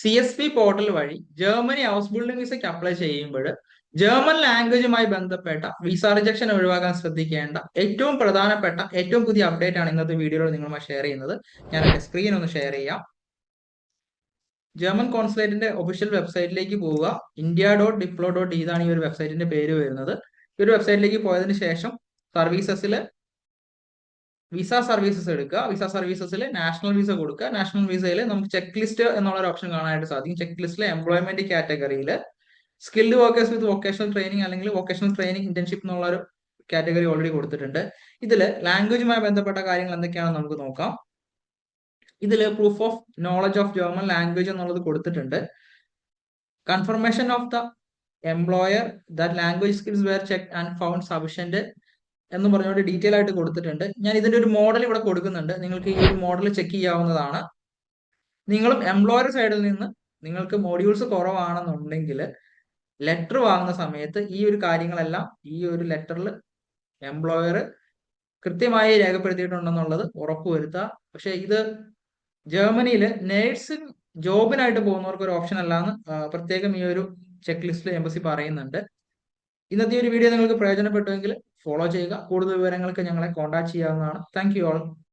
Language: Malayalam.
സി എസ് പി പോർട്ടൽ വഴി ജർമ്മനി ഹൗസ് ബിൽഡിംഗ് വിസയ്ക്ക് അപ്ലൈ ചെയ്യുമ്പോൾ ജർമ്മൻ ലാംഗ്വേജുമായി ബന്ധപ്പെട്ട വിസ റിജക്ഷൻ ഒഴിവാക്കാൻ ശ്രദ്ധിക്കേണ്ട ഏറ്റവും പ്രധാനപ്പെട്ട ഏറ്റവും പുതിയ അപ്ഡേറ്റ് ആണ് ഇന്നത്തെ വീഡിയോയിൽ നിങ്ങളുമായി ഷെയർ ചെയ്യുന്നത്. ഞാൻ എന്റെ സ്ക്രീൻ ഒന്ന് ഷെയർ ചെയ്യാം. ജർമ്മൻ കോൺസുലേറ്റിന്റെ ഒഫീഷ്യൽ വെബ്സൈറ്റിലേക്ക് പോവുക ഇന്ത്യ ഡോട്ട് ഡിപ്ലോ ഡോട്ട് ഇതാണ് ഈ ഒരു വെബ്സൈറ്റിന്റെ പേര് വരുന്നത്. ഈ ഒരു വെബ്സൈറ്റിലേക്ക് പോയതിനു ശേഷം സർവീസസിൽ വിസ സർവീസസ് എടുക്കുക. വിസ സർവീസസിൽ നാഷണൽ വിസ കൊടുക്കുക. നാഷണൽ വിസയിൽ നമുക്ക് ചെക്ക് ലിസ്റ്റ് എന്നുള്ള ഒരു ഓപ്ഷൻ കാണാനായിട്ട് സാധിക്കും. ചെക്ക് ലിസ്റ്റിലെ എംപ്ലോയ്മെന്റ് കാറ്റഗറിയിൽ skilled workers with vocational training അല്ലെങ്കിൽ വൊക്കേഷണൽ ട്രെയിനിങ് ഇന്റേൺഷിപ്പ് എന്നുള്ള ഒരു കാറ്റഗറി ഓൾറെഡി കൊടുത്തിട്ടുണ്ട്. ഇതിൽ ലാംഗ്വേജുമായി ബന്ധപ്പെട്ട കാര്യങ്ങൾ എന്തൊക്കെയാണെന്ന് നമുക്ക് നോക്കാം. ഇതിൽ proof of knowledge of German language എന്നുള്ളത് കൊടുത്തിട്ടുണ്ട്. Confirmation of the employer that language skills were checked and found sufficient എന്ന് പറഞ്ഞുകൊണ്ട് ഡീറ്റെയിൽ ആയിട്ട് കൊടുത്തിട്ടുണ്ട്. ഞാൻ ഇതിന്റെ ഒരു മോഡൽ ഇവിടെ കൊടുക്കുന്നുണ്ട്. നിങ്ങൾക്ക് ഈ ഒരു മോഡൽ ചെക്ക് ചെയ്യാവുന്നതാണ്. നിങ്ങളും എംപ്ലോയർ സൈഡിൽ നിന്ന് നിങ്ങൾക്ക് മോഡ്യൂൾസ് കുറവാണെന്നുണ്ടെങ്കിൽ ലെറ്റർ വാങ്ങുന്ന സമയത്ത് ഈ ഒരു കാര്യങ്ങളെല്ലാം ഈ ഒരു ലെറ്ററിൽ എംപ്ലോയർ കൃത്യമായി രേഖപ്പെടുത്തിയിട്ടുണ്ടെന്നുള്ളത് ഉറപ്പുവരുത്തുക. പക്ഷേ ഇത് ജർമ്മനിയിൽ നേഴ്സിംഗ് ജോബിനായിട്ട് പോകുന്നവർക്ക് ഒരു ഓപ്ഷൻ അല്ലാന്ന് പ്രത്യേകം ഈ ഒരു ചെക്ക് ലിസ്റ്റിൽ എംബസി പറയുന്നുണ്ട്. ഇന്നത്തെ ഒരു വീഡിയോ നിങ്ങൾക്ക് പ്രയോജനപ്പെട്ടുവെങ്കിൽ ഫോളോ ചെയ്യുക. കൂടുതൽ വിവരങ്ങൾക്ക് ഞങ്ങളെ കോൺടാക്ട് ചെയ്യാവുന്നതാണ്. Thank you all